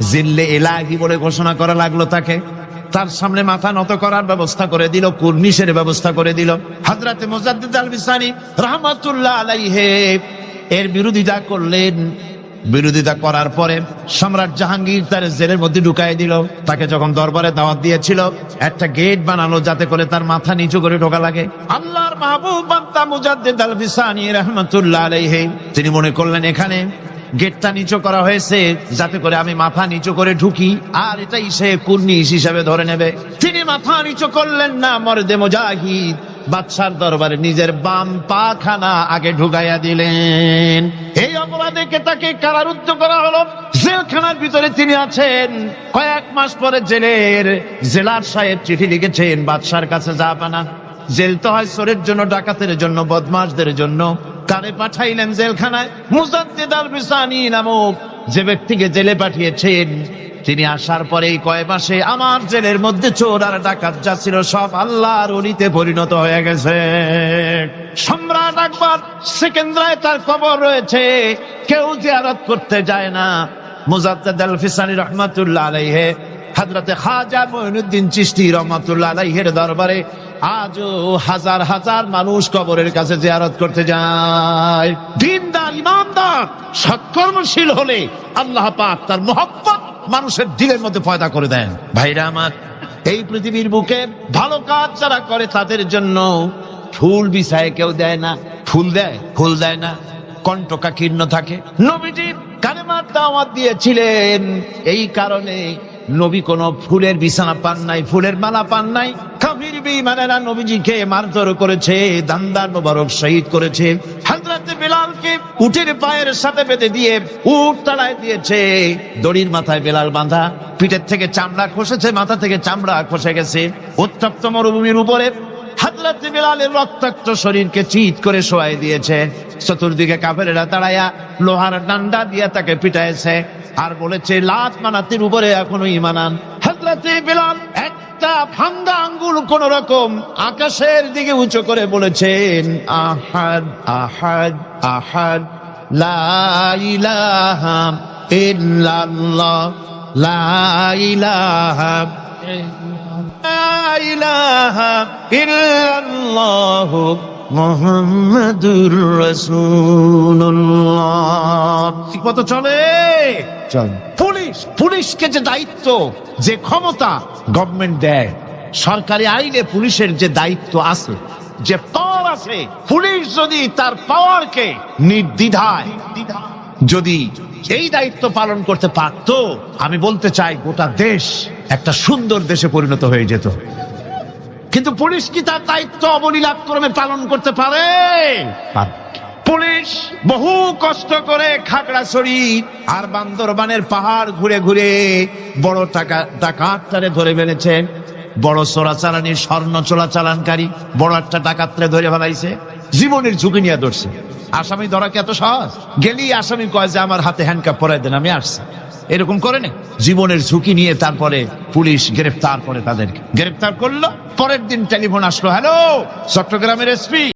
জিল্লে এলাহি বলে ঘোষণা করা লাগল তাকে। তার সামনে মাথা নত করার ব্যবস্থা করে দিল, কুর্নিশের ব্যবস্থা করে দিল। হাজরাতে মোজাদ্দিদ আল বিসানি রহমাতুল্লাহ আলাইহে, এর বিরোধিতা করলেন। বিরোধিতা করার পরে সম্রাট জাহাঙ্গীর তার জেলের মধ্যে ঢুকাই দিল। তাকে যখন দরবারে দাওয়াত দিয়েছিল, একটা গেট বানালো যাতে করে তার মাথা নিচু করে ঢোকা লাগে। আল্লাহর মাহবুব তিনি মনে করলেন এখানে গেটটা নিচু করা হয়েছে, যাতে করে আমি মাথা নিচু করে ঢুকি। আর এটাই সে কুর্নিশ হিসাবে ধরে নেবে। তিনি মাথা নিচু করলেন না, মর্দে মুজাহিদ। বাদশার দরবারে নিজের বাম পা খানা আগে ঢুকাইয়া দিলেন। এই অপরাধে তাকে কারারুদ্ধ করা হলো? জেলখানার ভিতরে তিনি আছেন। কয়েক মাস পরে জেলের জেলার সাহেব চিঠি লিখেছেন, বাদশার কাছে যাবানা জেল তো হয় চোরের জন্য, ডাকাতের জন্য, বদমাশদের জন্য। কারে পাঠাইলেন জেলখানায়? মুজাদ্দিদ আল নামক যে ব্যক্তিকে জেলে পাঠিয়েছেন, তিনি আসার পরেই কয় মাসে আমার জেলের মধ্যে চোর আর ডাকাত যা ছিল সব আল্লাহর অলিতে পরিণত হয়ে গেছে। সম্রাট আকবর সেকেন্দ্রায় তার কবর রয়েছে। কেউ জিয়ারত করতে যায় না। মুজাদ্দাদ আল ফিসানি রহমাতুল্লাহ আলাইহে, হাজরতে খাজা মঈনুদ্দিন চিশতি রহমাতুল্লাহ আলাইহের দরবারে আজও হাজার হাজার মানুষ কবরের কাছে জিয়ারত করতে যায়। দিনদার ইমানদার সৎকর্মশীল হলে আল্লাহ পাক তার মোহাব্বত মানুষের দিলের মধ্যে পয়দা করে দেন। ভাইরা আমার, এই পৃথিবীর বুকে ভালো কাজ যারা করে তাদের জন্য ফুল বিছায় কেউ দেয় না। ফুল দেয় ফুল দেয় না। কণ্ঠকা কীর্ণ থাকে। নবীজি কালেমার দাওয়াত দিয়েছিলেন। এই কারণে নবী কোন ফুলের বিছানা পান নাই, ফুলের মালা পান নাই। কাফির বেঈমানেরা নবীজিকে মারধর করেছে, দান্দার মোবারক শহীদ করেছে। বেলালকে পায়ের বেঁধে দিয়ে তাড়ায় দিয়েছে। দড়ির মাথায় বাঁধা, পিঠের থেকে চামড়া খসেছে, মাথা থেকে চামড়া খসে গেছে। উত্তপ্ত মরুভূমির উপরে হাজরত বিলালের রক্তাক্ত শরীরকে চিৎ করে শোয়াই দিয়েছে। চতুর্দিকে কাফেরেরা দাঁড়ায়া লোহার ডান্ডা দিয়ে তাকে পিটাইছে। আর বলেছে লাত মানাতির উপরে এখনও ইমানান হাজরত বিলাল একটা ভাঙ্গা আঙ্গুল কোন রকম আকাশের দিকে উঁচু করে বলেছেন, আহাদ আহাদ আহাদ, লা ইলাহা ইল্লাল্লাহ, লা ইলাহা মোহাম্মদুর রসুল্লাহ কত চলে। পুলিশ পুলিশকে যে দায়িত্ব যে ক্ষমতা গভর্নমেন্ট দেয় সরকারি আইনে পুলিশের যে দায়িত্ব আছে যে পাওয়ার আছে পুলিশ যদি তার পাওয়ারকে নির্দ্বিধায় যদি এই দায়িত্ব পালন করতে পারত আমি বলতে চাই গোটা দেশ একটা সুন্দর দেশে পরিণত হয়ে যেত। কিন্তু পুলিশ কি তার দায়িত্ব অবলীলাক্রমে পালন করতে পারে? পুলিশ বহু কষ্ট করে খাগড়াছড়ি আর বান্দরবানের পাহাড় ঘুরে ঘুরে বড় টাকা ডাকাতটারে ধরে ফেলেছে। বড় চোরাচালানি স্বর্ণ চোরাচালানকারী বড় একটা ডাকাতরে ধরে ফেলাইছে। জীবনের ঝুঁকি নিয়ে ধরছে। আসামি ধরা কি এত সহজ? গেলেই আসামি কয় যে আমার হাতে হ্যান্ডকাপ পরাই দেন আমি আসছি। এরকম করে না। জীবনের ঝুঁকি নিয়ে তারপরে পুলিশ গ্রেফতার করে তাদেরকে। গ্রেফতার করল পরের দিন টেলিফোন আসলো হ্যালো চট্টগ্রামের এসপি।